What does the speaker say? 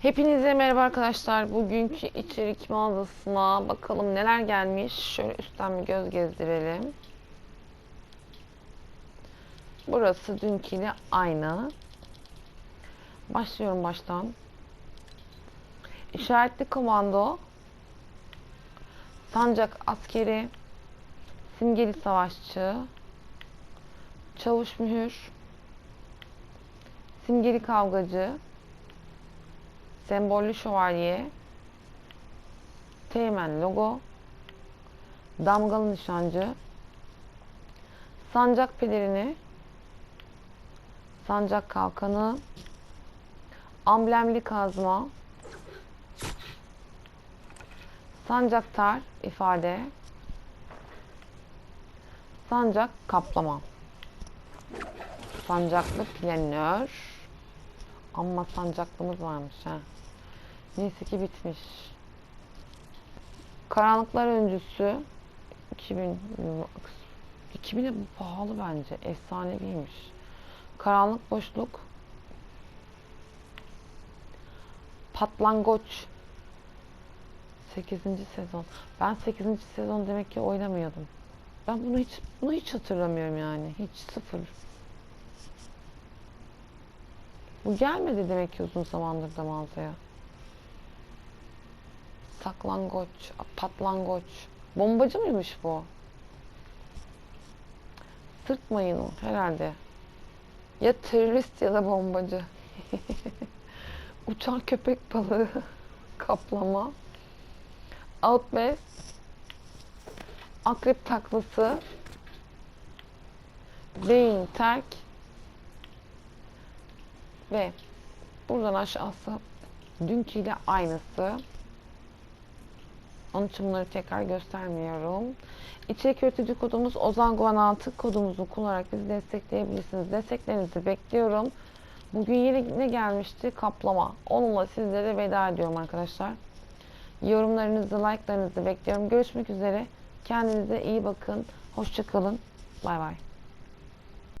Hepinize merhaba arkadaşlar. Bugünkü içerik mağazasına bakalım neler gelmiş. Şöyle üstten bir göz gezdirelim. Burası dünküyle aynı. Başlıyorum baştan. İşaretli komando, sancak askeri, simgeli savaşçı, çavuş mühür, simgeli kavgacı, sembollü şövalye, teğmen logo, damgalı nişancı, sancak pelerini, sancak kalkanı, amblemli kazma, sancaktar ifade, sancak kaplama, sancaklı planör, amma sancaklımız varmış ha. Neyse bitmiş. Karanlıklar öncüsü 2000 2000'e bu pahalı bence. Efsaneviymiş. Karanlık boşluk Patlangoç 8. sezon. Ben 8. sezon demek ki oynamıyordum. Ben bunu hiç bunu hiç hatırlamıyorum yani. Hiç sıfır. Bu gelmedi demek ki uzun zamandır da mağazaya. Saklangoç, patlangoç. Bombacı mıymış bu? Sırt mayını herhalde. Ya terörist ya da bombacı. Uçan köpek balığı. Kaplama. Outbest. Akrep taklası. Beyin terk. Ve buradan aşağısı dünküyle aynısı. Onun için bunları tekrar göstermiyorum. İçerik üretici kodumuz Ozan Guan 6 kodumuzu kullanarak bizi destekleyebilirsiniz. Desteklerinizi bekliyorum. Bugün yine ne gelmişti? Kaplama. Onunla sizlere veda ediyorum arkadaşlar. Yorumlarınızı, like'larınızı bekliyorum. Görüşmek üzere. Kendinize iyi bakın. Hoşçakalın. Bay bay.